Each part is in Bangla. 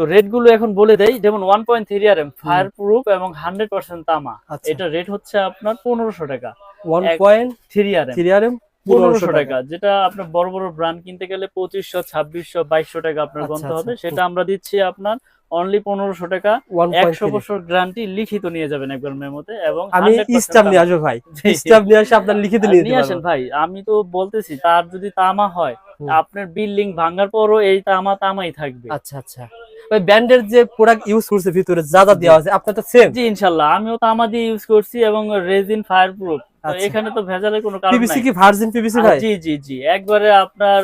তো রেটগুলো এখন বলে দেই যেমন one point three R M fire proof এবং হান্ড্রেড পার্সেন্ট তামা। আচ্ছা। এটা রেট হচ্ছে আপনার পনেরোশো টাকা। One point three R three R M পনেরোশো টাকা যেটা আপনার বড় বড় ব্র্যান্ড কিনতে গেলে পঁচিশশো ছাব্বিশশো বাইশশো টাকা আপনার গন্ত হবে। সেটা আমরা দিচ্ছি আপনার অনলি পনেরোশো টাকা। একশো বছর গ্যারান্টি লিখিত নিয়ে যাবেন একবার মেমোতে এবং আমি 100% নিয়ে আসব ভাই। জি, জি। নিয়ে আসে আপনার লিখিত নিয়ে নিয়ে আসেন ভাই আমি তো বলতেছি তার যদি তামা হয় আপনার বিল্ডিং ভাঙার পরও এই তামা তামাই থাকবে। আচ্ছা আচ্ছা। ভাই ব্যান্ডের যে প্রোডাক্ট ইউজ করছে ভিতরে যা যা দেওয়া আছে আপনারটা সেম জি ইনশাল্লাহ। আমিও তামা দিয়ে ইউজ করছি এবং রেজিন ফায়ার প্রুফ আচ্ছা। এখানে তো ভেজালের কোনো কারণ পিভিসি কি ভার্জিন পিভিসি ভাই? জি জি জি। একবারে আপনার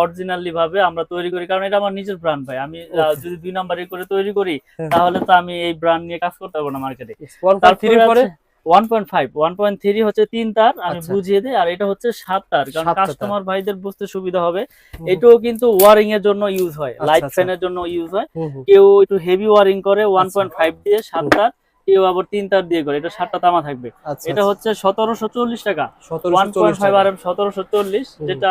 অরিজিনালি ভাবে আমরা তৈরি করি। কারণ এটা আমার নিজের ব্র্যান্ড ভাই। আমি যদি দুই নাম্বারে করে তৈরি করি। তাহলে তো আমি এই ব্র্যান্ড নিয়ে কাজ করতে পারব না মার্কেটে ওয়ান পয়েন্ট থ্রি পরে? One point five one point three হচ্ছে তিন তার আমি আচ্ছা। বুঝিয়ে দিই আর এটা হচ্ছে সাত তার কারণ কাস্টমার ভাইদের বুঝতে সুবিধা হবে। এটাও কিন্তু ওয়ারিং এর জন্য ইউজ হয় আচ্ছা, লাইট আচ্ছা। ফ্যানের জন্য ইউজ হয়। কেউ একটু হেভি ওয়ারিং করে ওয়ান আচ্ছা। পয়েন্ট ফাইভ দিয়ে সাত তার কেউ আবার তিন তার দিয়ে করে এটা সাতটা তামা থাকবে। আচ্ছা এটা হচ্ছে সতেরোশো চল্লিশ টাকা ওয়ান পয়েন্ট চল্লিশ ফাইভ আর এম সতেরোশো চল্লিশ যেটা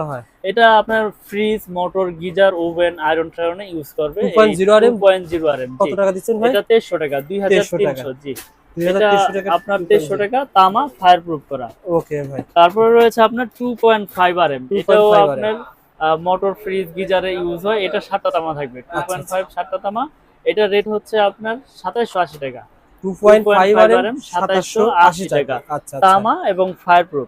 করা হয়? এটা আপনার fridge motor geyser oven iron টায়রনে use করবে। 2.0 RM? Point zero R M কত টাকা দিচ্ছেন ভাই? এটা তেইশশো টাকা 2300 টাকা। জি আপনার টাকা তামা ফায়ার প্রুফ করা। ওকে ভাই। তারপরে রয়েছে আপনার two point five R M 2.5 এটাও আপনার মোটর ফ্রিজ গিজারে ইউজ হয়। এটা সাতটা তামা থাকবে। টু পয়েন্ট ফাইভ সাতটা তামা। এটা রেট হচ্ছে আপনার সাতাইশশো আশি টাকা। Two point five R M সাতাশশো আশি টাকা। আচ্ছা আচ্ছা। তামা এবং ফায়ার প্রুফ।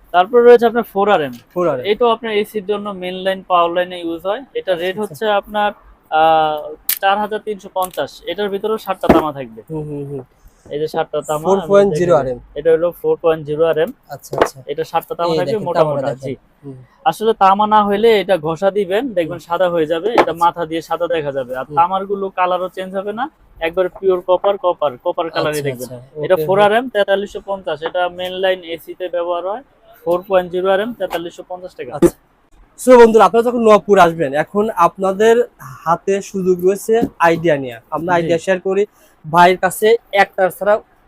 তারপর রয়েছে আপনার four R M four R এটাও আপনার এসির জন্য মেন লাইন পাওয়ার লাইনে ইউজ হয়। এটা রেট আচ্ছা। হচ্ছে আপনার চার হাজার তিনশো পঞ্চাশ। এটার ভিতরেও সাতটা তামা থাকবে। হুম হুম হুম। এই যে সাতটা তামা four point zero R M এটা হলো four point zero R M আচ্ছা আচ্ছা। এটা সাতটা তামা থাকবে দেখেন, মোটা মোটা জি। আসলে তামা না হলে এটা ঘষা দিবেন দেখবেন সাদা হয়ে যাবে এটা মাথা দিয়ে সাদা দেখা যাবে। আর তামারগুলো কালারও চেঞ্জ হবে না একবার পিওর কপার কপার কপার কালারই আচ্ছা, দেখবেন। আচ্ছা, এটা ফোর আর এম তেতাল্লিশশো পঞ্চাশ। এটা মেন লাইন এসি তে ব্যবহার হয়। Four point zero R M তেতাল্লিশশো পঞ্চাশ টাকা। আছে সো বন্ধুরা আপনারা যখন নবপুর আসবেন এখন আপনাদের হাতে সুযোগ রয়েছে আইডিয়া নিয়ে। আমরা আইডিয়া শেয়ার করি। ভাইয়ের কাছে একটা ছাড়া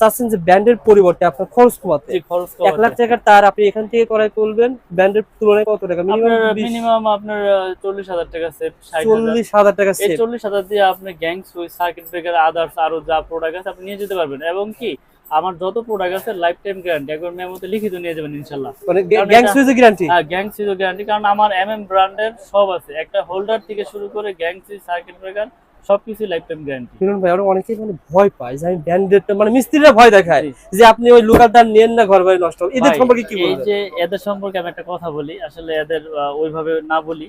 চাচ্ছেন যে ব্র্যান্ডের পরিবর্তে আপনার খরচ কমাতে। খরচ এক লাখ টাকার তার আপনি এখান থেকে তুলবেন ব্র্যান্ডের তুলনায় কত টাকা? মিনিমাম আপনার চল্লিশ হাজার টাকা চল্লিশ হাজার টাকা চল্লিশ হাজার দিয়ে আপনি gang switch circuit breaker others আরও যা প্রোডাক্ট আছে আপনি নিয়ে যেতে পারবেন। এবং কি আমার যত প্রোডাক্ট আছে লাইফ টাইম গ্যারান্টি একবার মেমোতে লিখিত নিয়ে যাবেন ইনশাল্লাহ গ্যাং গ্যারান্টি হ্যাঁ গ্যাং গ্যারান্টি কারণ আমার এম এম ব্র্যান্ডের সব আছে। একটা হোল্ডার থেকে শুরু করে গ্যাং সার্কিট ব্রেকার সবকিছু লাইফ টাইম গ্যারান্টি মিলন ভাই অনেকেই মানে ভয় পায় যে আমি ব্র্যান্ডেড মানে মিস্ত্রিরা ভয় দেখায় যে আপনি ওই লোকালটা নেন না ঘর বাড়ি নষ্ট। হবে এদের সম্পর্কে কি এই যে এদের সম্পর্কে আমি একটা কথা বলি। আসলে এদের ওইভাবে না বলি।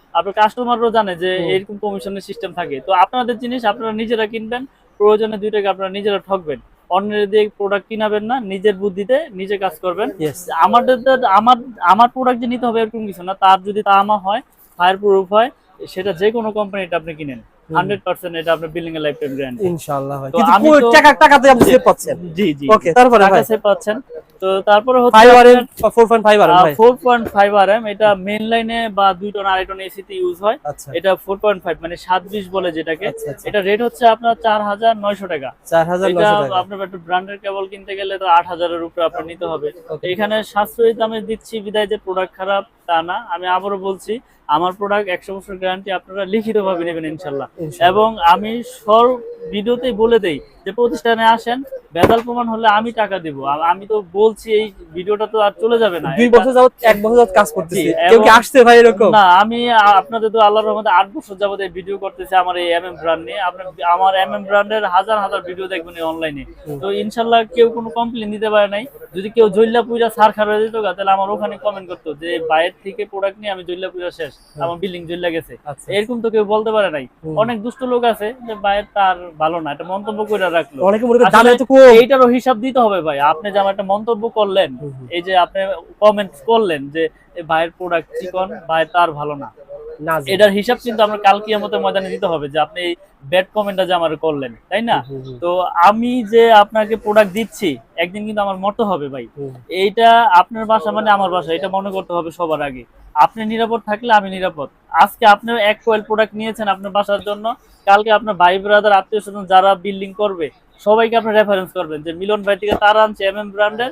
আপনার কাস্টমারও জানে যে এরকম কমিশনের সিস্টেম থাকে। তো আপনাদের জিনিস আপনারা নিজেরা কিনবেন প্রয়োজনে দুই টাকা আপনারা নিজেরা ঠকবেন। অন্যের দিয়ে প্রোডাক্ট কিনাবেন না নিজের বুদ্ধিতে নিজে কাজ করবেন। আমাদের আমার আমার প্রোডাক্ট যে নিতে হবে এরকম কিছু না তার যদি তামা হয় ফায়ার প্রুফ হয় সেটা যে কোনো কোম্পানিটা আপনি কিনেন। হান্ড্রেড পার্সেন্ট এটা আপনার বিল্ডিং এর লাইফ টাইম গ্যারান্টি ইনশাআল্লাহ টাকা টাকাতে আপনি সেভ পাচ্ছেন। জি জি। ওকে তারপরে পাচ্ছেন। তো তারপরে হচ্ছে ফাইবার 4.5 এটা মেন লাইনে বা দুই টন আড়াই টন এসিতে ইউজ হয়। আচ্ছা। এটা ফোর পয়েন্ট ফাইভ মানে সাত বিশ বলে যেটাকে। আচ্ছা আচ্ছা। এটা রেট হচ্ছে আপনার চার হাজার নয়শো টাকা। 4900 এটা টাকা। আপনার একটু ব্র্যান্ডের কেবল কিনতে গেলে তো আট হাজারের উপরে আপনার নিতে হবে। এখানে সাশ্রয়ী দামে দিচ্ছি বিদায় যে প্রোডাক্ট খারাপ তা না আমি আবারও বলছি আমার প্রোডাক্ট একশো বছর গ্যারান্টি আপনারা লিখিত ভাবে নেবেন ইনশাল্লাহ। এবং আমি সব ভিডিওতেই বলে দেই যে প্রতিষ্ঠানে আসেন বেদাল প্রমাণ হলে আমি টাকা দিব। আমি তো বলছি এই ভিডিওটা তো আর চলে যাবে না। দুই বছর যাবত এক বছর যাবত কাজ করতেছি। কেউ কি আসছে ভাই এরকম? না আমি আপনাদের তো আল্লাহর রহমতে আট বছর যাবত এই ভিডিও করতেছি আমার এই এম এম ব্র্যান্ড নিয়ে। আপনার আমার এম এম ব্র্যান্ডের হাজার হাজার ভিডিও দেখবেন অনলাইনে তো ইনশাল্লাহ কেউ কোনো কমপ্লেন দিতে পারে নাই। যদি কেউ জল্লা পুজা সার খারাপ দিত তাহলে আমার ওখানে কমেন্ট করতো যে বাইরের থেকে প্রোডাক্ট নিয়ে আমি জল্লা পূজা শেষ। আমার বিল্ডিং জল্লা গেছে। আচ্ছা। এরকম তো কেউ বলতে পারে নাই। অনেক দুষ্ট লোক আছে যে ভাইয়ের তার ভালো না এটা মন্তব্য করে রাখল। অনেকে মনে কম। এইটারও হিসাব দিতে হবে ভাই। আপনি যে আমার একটা মন্তব্য করলেন। এই যে আপনি কমেন্ট করলেন যে ভাইয়ের প্রোডাক্ট চিকন ভাই তার ভালো না। এটার হিসাব কিন্তু আমরা কাল কিয়ামতের ময়দানে দিতে হবে যে আপনি এই ব্যাড কমেন্টটা যে আমার করলেন তাই না? তো আমি যে আপনাকে প্রোডাক্ট দিচ্ছি একদিন কিন্তু আমার মতো হবে ভাই। এইটা আপনার বাসা মানে আমার বাসা এটা মনে করতে হবে সবার আগে। আপনি নিরাপদ থাকলে আমি নিরাপদ। আজকে আপনি এক কোয়েল প্রোডাক্ট নিয়েছেন আপনার বাসার জন্য কালকে আপনার ভাই ব্রাদার আত্মীয় স্বজন যারা বিল্ডিং করবে সবাইকে আপনি রেফারেন্স করবেন যে মিলন ভাই থেকে তার আনছে এম এম ব্র্যান্ডের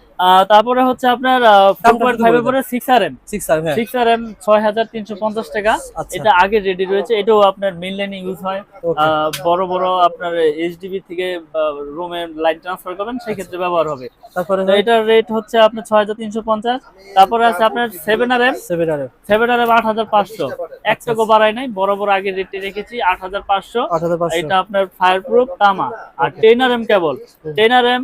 তারপরে হচ্ছে আপনার ফোর দামটা পয়েন্ট একটু ফাইভ বলে পরে সিক্স আর এম 6 আর হ্যাঁ। সিক্স আর এম ছয় হাজার তিনশো পঞ্চাশ টাকা। আচ্ছা। এটা আগে রেডি রয়েছে এটাও আপনার লাইনে ইউজ হয়। বড় বড় আপনার এইচডিবি থেকে রুমে লাইন ট্রান্সফার করবেন সেই ক্ষেত্রে ব্যবহার হবে। তারপরে এটার রেট হচ্ছে আপনার ছয় হাজার তিনশো পঞ্চাশ। তারপরে আছে আপনার সেভেন আর এম 7 আর সেভেন আর এম আট হাজার পাঁচশো। এক টাকা নাই বড় বড় আগে রেটে রেখেছি আট হাজার পাঁচশো। এটা আপনার ফায়ার প্রুফ তামা। আর ten R M cable ten R M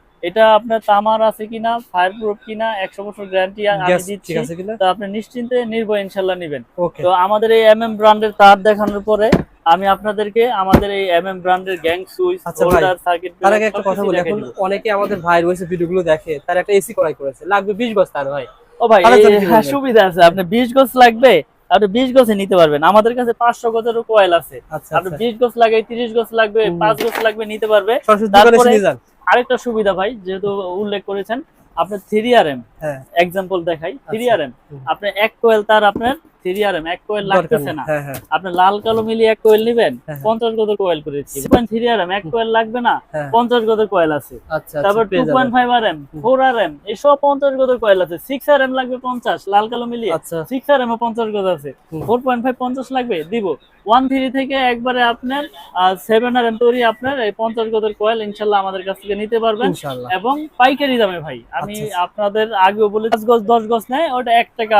এটা আপনার তামার আছে কিনা ফায়ার প্রুফ কিনা একশো বছর গ্যারান্টি আমি দিচ্ছি। তো আপনি নিশ্চিন্তে নির্ভয় ইনশাল্লাহ নেবেন। তো আমাদের এই এম এম ব্র্যান্ডের তার দেখানোর পরে আমি আপনাদেরকে আমাদের এই এম এম ব্র্যান্ডের গ্যাং সুইচ আচ্ছা হোল্ডার সার্কিট তার আগে একটা কথা বলি এখন অনেকে আমাদের ভাই রয়েছে ভিডিওগুলো দেখে তার একটা এসি করাই করেছে লাগবে 20 বস্তা আর ভাই। ও ভাই হ্যাঁ, সুবিধা আছে আপনি 20 গজ লাগবে আপনি 20 গজে নিতে পারবেন। আমাদের কাছে 500 গজেরও কয়েল আছে। আচ্ছা আপনি আচ্ছা। 20 গজ লাগে 30 গজ লাগবে। 5 গজ লাগবে নিতে পারবে। তারপরে- আরেকটা সুবিধা ভাই যেহেতু উল্লেখ করেছেন আপনার 3 আরএম এম্পল এক্সাম্পল দেখাই 3 আচ্ছা। আরএম হুম। আপনি এক কোয়েল তার আপনার 3 আরএম এক কোয়েল লাগতেছে না। হ্যাঁ হ্যাঁ। আপনি লাল কালো মিলিয়ে এক কোয়েল নেবেন হ্যাঁ। পঞ্চাশ গজের কোয়েল করেছি পয়েন্ট থ্রি আর এম এক কোয়েল লাগবে না। পঞ্চাশ গজের কোয়েল আছে। আচ্ছা তারপর আচ্ছা two point five R M four R M এসব পঞ্চাশ কোয়েল আছে। সিক্স আর এম লাগবে পঞ্চাশ লাল কালো মিলিয়ে। সিক্স আর এম পঞ্চাশ আছে। ফোর পয়েন্ট ফাইভ পঞ্চাশ লাগবে দিব। ওয়ান থ্রি থেকে একবারে আপনার সেভেন আর এম তৈরি আপনার এই পঞ্চাশ গজের কোয়েল ইনশাল্লাহ আমাদের কাছ থেকে নিতে পারবেন। এবং পাইকারি দামে ভাই আমি আচ্ছা, আপনাদের আগেও বলে পাঁচ গজ দশ গজ নেয় ওটা এক টাকা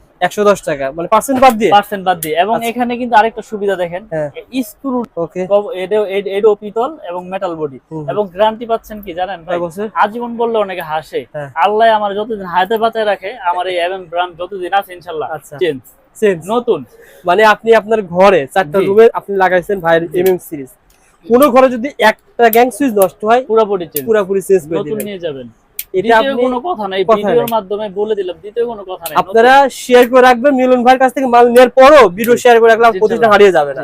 একশো দশ টাকা। মানে পার্সেন্ট বাদ দিয়ে? পার্সেন্ট বাদ দিয়ে। এবং আচ্ছা। এখানে কিন্তু আরেকটা সুবিধা দেখেন হ্যাঁ। স্ক্রু ওকে এডো পিতল এবং মেটাল বডি এবং গ্যারান্টি পাচ্ছেন কি জানেন ভাই? আজীবন বললে অনেকে হাসে। হ্যাঁ। আল্লাহ আমার যতদিন হাতে বাঁচায় রাখে আমার এই এমএম ব্র্যান্ড যতদিন আছে ইনশাল্লাহ। আচ্ছা। চেঞ্জ চেঞ্জ নতুন। মানে আপনি আপনার ঘরে চারটা। রুমে আপনি লাগাইছেন ভাইয়ের এমএম সিরিজ কোন ঘরে যদি একটা গ্যাং সুইচ নষ্ট হয় পুরোপুরি চেঞ্জ পুরোপুরি চেঞ্জ করে নতুন নিয়ে যাবেন। এটা কোনো কথা নাই ভিডিওর মাধ্যমে বলে দিলাম দ্বিতীয় কোনো কথা নাই। আপনারা শেয়ার করে রাখবেন মিলন ভাইয়ের কাছ থেকে মাল নেওয়ার পরও ভিডিও শেয়ার করে রাখলে প্রতিষ্ঠান হারিয়ে যাবে না।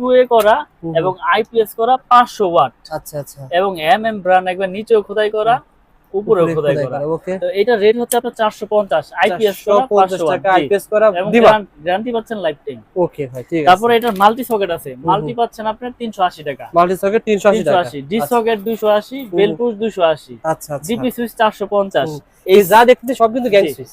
টু এ করা এবং আইপিএস করা পাঁচশো ওয়াট। আচ্ছা আচ্ছা। এবং এম এম একবার নিচেও খোদাই করা উপরেও খোদাই করা। ওকে। তো এটা রেট হচ্ছে আপনার চারশো পঞ্চাশ আইপিএস করা পাঁচশো টাকা ওয়াট আইপিএস করা দিবা। গ্যারান্টি পাচ্ছেন লাইফ টাইম ওকে ভাই ঠিক আছে। তারপরে এটার মাল্টি সকেট আছে। মাল্টি পাচ্ছেন আপনার তিনশো আশি টাকা। মাল্টি সকেট তিনশো আশি তিনশো টাকা আশি ডি সকেট দুইশো আশি বেলপুশ দুইশো আশি। আচ্ছা আচ্ছা। জিপি সুইচ চারশো পঞ্চাশ। হুম। এই যা দেখতে সব কিন্তু গ্যাং সুইচ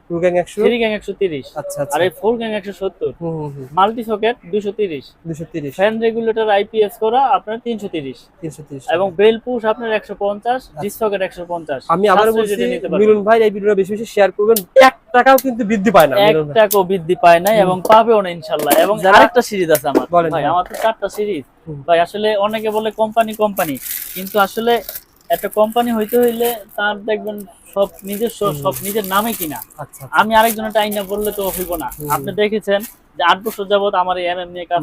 টু গ্যাং একশো? থ্রি গ্যাং একশো তিরিশ। আচ্ছা আচ্ছা। আর এই ফোর গ্যাং একশো সত্তর। মাল্টি সকেট দুশো তিরিশ। দুশো তিরিশ। ফ্যান রেগুলেটর আইপিএস করা আপনার তিনশো তিরিশ। তিনশো তিরিশ। এবং বেল পুশ আপনার একশো পঞ্চাশ ডিস সকেট একশো পঞ্চাশ। আমি আবার বলছি রেটে নিতে পারবেন। মিলন ভাই এই ভিডিওটা বেশি বেশি শেয়ার করবেন। এক টাকাও কিন্তু বৃদ্ধি পায় না এক টাকাও বৃদ্ধি পায় নাই এবং পাবেও না ইনশাল্লাহ। এবং আরেকটা সিরিজ আছে আমার। ভাই। আমার তো চারটা সিরিজ ভাই আসলে অনেকে বলে কোম্পানি কোম্পানি কিন্তু আসলে একটা কোম্পানি হইতে হইলে তার দেখবেন সব নিজস্ব সব নিজের নামে কিনা। আচ্ছা আমি আরেকজনের টাইনা বললে তো হইব না। আপনি দেখেছেন যে আট বছর যাবত আমার এই এমএম নিয়ে কাজ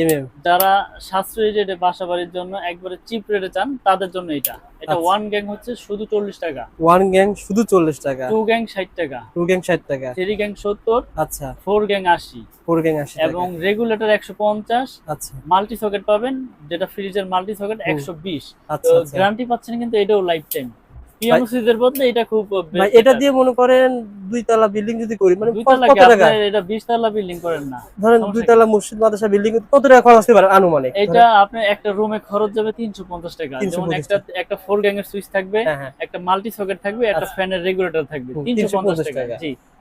এমএম যারা সাশ্রয়ী রেটে বাসা বাড়ির জন্য একবারে চিপ রেটে চান তাদের জন্য এটা। এটা আচ্ছা। ওয়ান গ্যাং হচ্ছে শুধু চল্লিশ টাকা। ওয়ান গ্যাং শুধু চল্লিশ টাকা। টু গ্যাং ষাট টাকা। টু গ্যাং ষাট টাকা। থ্রি গ্যাং সত্তর আচ্ছা। ফোর গ্যাং আশি। ফোর গ্যাং আশি এবং রেগুলেটর একশো পঞ্চাশ। আচ্ছা। মাল্টি সকেট পাবেন যেটা ফ্রিজের মাল্টি সকেট হুম। একশো বিশ। আচ্ছা আচ্ছা। গ্যারান্টি পাচ্ছেন কিন্তু এটাও লাইফ টাইম পিয়ানো সুইচের এটা খুব ভাই এটা দিয়ে মনে করেন দুই তলা বিল্ডিং যদি করি মানে কত টাকা? এটা বিশ তলা বিল্ডিং করেন না? ধরেন দুই তলা মসজিদ মাদ্রাসা বিল্ডিং কত টাকা খরচ হতে পারে আনুমানিক? এটা আপনার একটা রুমে খরচ যাবে তিনশো পঞ্চাশ টাকা। যেমন একটা একটা ফোর গ্যাং এর সুইচ থাকবে একটা মাল্টি সকেট থাকবে একটা আচ্ছা। ফ্যানের রেগুলেটর থাকবে তিনশো পঞ্চাশ 350 টাকা। জি।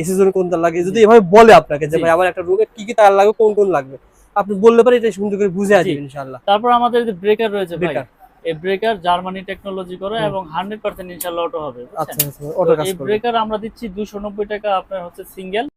এসি জোন কোন তার লাগে? যদি এভাবে বলে আপনাকে যে ভাই আমার একটা রোগে কি কি তার লাগবে কোন কোন লাগবে? আপনি বললে পারে এটা সুন্দর করে বুঝে আসবে ইনশাল্লাহ ইনশাআল্লাহ। তারপর আমাদের যে ব্রেকার রয়েছে ভাই এই ব্রেকার জার্মানি টেকনোলজি করে এবং হান্ড্রেড পার্সেন্ট ইনশাল্লাহ অটো হবে আচ্ছা আচ্ছা অটো কাজ কাজ এই ব্রেকার আমরা দিচ্ছি দুশো নব্বই টাকা আপনার হচ্ছে সিঙ্গেল